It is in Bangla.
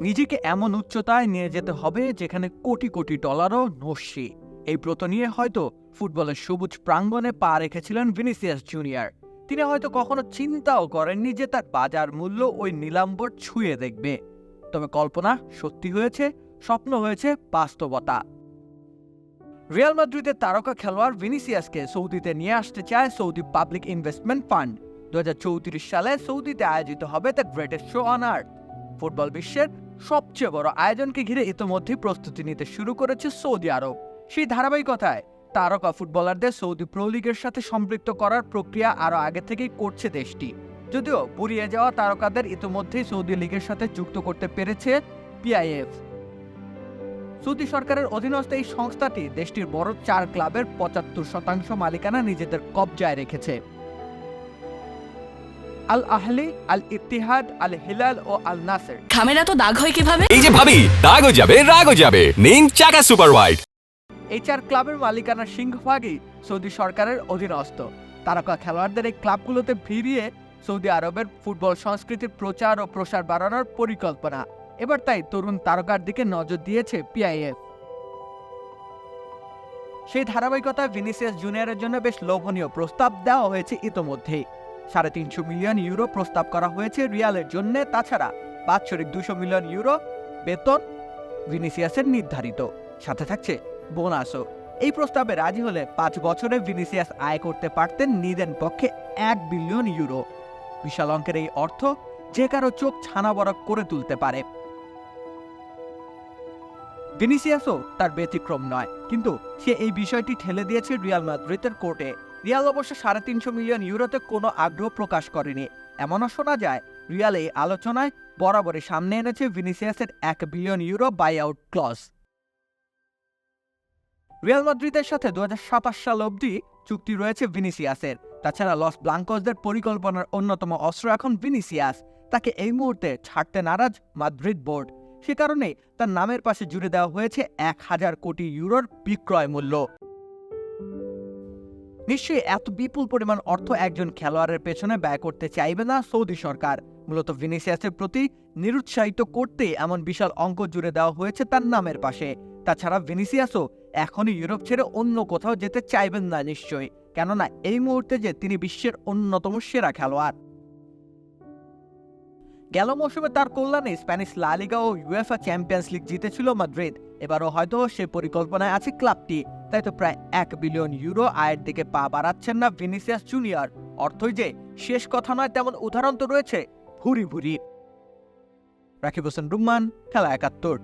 নিজেকে এমন উচ্চতায় নিয়ে যেতে হবে যেখানে কোটি কোটি ডলারও নস্যি। এই ব্রত নিয়ে হয়তো ফুটবলের সবুজ প্রাঙ্গণে পা রেখেছিলেন ভিনিসিয়াস জুনিয়র। তিনি হয়তো কখনো চিন্তাও করেননি যে তার বাজার মূল্য ওই নিলাম্বর ছুঁয়ে দেখবে। তবে কল্পনা সত্যি হয়েছে, স্বপ্ন হয়েছে বাস্তবতা। রিয়াল মাদ্রিদের তারকা খেলোয়াড় ভিনিসিয়াসকে সৌদিতে নিয়ে আসতে চায় সৌদি পাবলিক ইনভেস্টমেন্ট ফান্ড। দু হাজার চৌত্রিশ সালে সৌদিতে আয়োজিত হবে the greatest show on earth. Football বিশ্বের সবচেয়ে বড় আয়োজনকে ঘিরে ইতোমধ্যেই প্রস্তুতি নিতে শুরু করেছে সৌদি আরব। সেই ধারাবাহিকতায় তারকা ফুটবলারদের সৌদি প্রো লিগের সাথে সম্পৃক্ত করার প্রক্রিয়া আরও আগে থেকেই করছে দেশটি। যদিও বুড়িয়ে যাওয়া তারকাদের ইতোমধ্যেই সৌদি লিগের সাথে যুক্ত করতে পেরেছে পিআইএফ সৌদি সরকারের অধীনস্থ এই সংস্থাটি দেশটির বড় চার ক্লাবের পঁচাত্তর শতাংশ মালিকানা নিজেদের কবজায় রেখেছে। Al Ahli Al Ittihad Al Hilal ও আল নাসের খামের এত দাগ হয় কীভাবে? এই যে ভাবি দাগও যাবে রাগও যাবে। নিন চাকা সুপার হোয়াইট এই চার ক্লাবের মালিকানার সিংহভাগই সৌদি সরকারের অধীনস্থ। তারকা খেলোয়াড়দের এই ক্লাবগুলোতে ভিড়িয়ে সৌদি আরবের ফুটবল সংস্কৃতির প্রচার ও প্রসার বাড়ানোর পরিকল্পনা। এবার তাই তরুণ তারকার দিকে নজর দিয়েছে পিআইএফ সেই ধারাবাহিকতায় ভিনিসিয়াস জুনিয়রের জন্য বেশ লোভনীয় প্রস্তাব দেওয়া হয়েছে ইতোমধ্যেই। সাড়ে তিনশো মিলিয়ন ইউরো প্রস্তাব করা হয়েছে রিয়ালের জন্য। তাছাড়া বাৎসরিক দুশো মিলিয়ন ইউরো বেতন ভিনিসিয়াসের নির্ধারিত। সাথে থাকছে বোনাসও। এই প্রস্তাবে রাজি হলে পাঁচ বছরে ভিনিসিয়াস আয় করতে পারতেন নিদেন পক্ষে এক বিলিয়ন ইউরো। বিশাল অঙ্কের এই অর্থ যে কারও চোখ ছানা বরক করে তুলতে পারে। ভিনিসিয়াসও তার ব্যতিক্রম নয়, কিন্তু সে এই বিষয়টি ঠেলে দিয়েছে রিয়াল মাদ্রিদের কোর্টে। রিয়াল অবশ্য সাড়ে তিনশো মিলিয়ন ইউরোতে কোনো আগ্রহ প্রকাশ করেনি। এমনও শোনা যায়, রিয়াল এই আলোচনায় বরাবরই সামনে এনেছে ভিনিসিয়াসের এক billion euro buyout clause Real মাদ্রিদের সাথে দু হাজার সাতাশ সাল অবধি চুক্তি রয়েছে ভিনিসিয়াসের। তাছাড়া লস ব্লাঙ্কসদের পরিকল্পনার অন্যতম অস্ত্র এখন ভিনিসিয়াস। তাকে এই মুহূর্তে ছাড়তে নারাজ মাদ্রিদ বোর্ড। সে কারণে তার নামের পাশে জুড়ে দেওয়া হয়েছে এক হাজার কোটি ইউরোর বিক্রয় মূল্য। নিশ্চয়ই এত বিপুল পরিমাণ অর্থ একজন খেলোয়াড়ের পেছনে ব্যয় করতে চাইবে না সৌদি সরকার। মূলত ভিনিসিয়াসের প্রতি নিরুৎসাহিত করতে এমন বিশাল অঙ্ক জুড়ে দেওয়া হয়েছে তার নামের পাশে। তাছাড়া ভিনিসিয়াসও এখনই ইউরোপ ছেড়ে অন্য কোথাও যেতে চাইবেন না নিশ্চয়ই, কেননা এই মুহূর্তে যে তিনি বিশ্বের অন্যতম সেরা খেলোয়াড়। গেল মৌসুমে তার কল্যাণে স্প্যানিশ লা লিগা ও ইউএফএ চ্যাম্পিয়ন্স লিগ জিতেছিল মাদ্রিদ। এবারও হয়তো সে পরিকল্পনায় আছে ক্লাবটি। তাই তো প্রায় এক বিলিয়ন ইউরো আয়ের দিকে পা বাড়াচ্ছেন না ভিনিসিয়াস জুনিয়র। অর্থই যে শেষ কথা নয়, তেমন উদাহরণ তো রয়েছে। ভুরি ভুরি। রাকিব হোসেন রুম্মান, খেলা একাত্তর।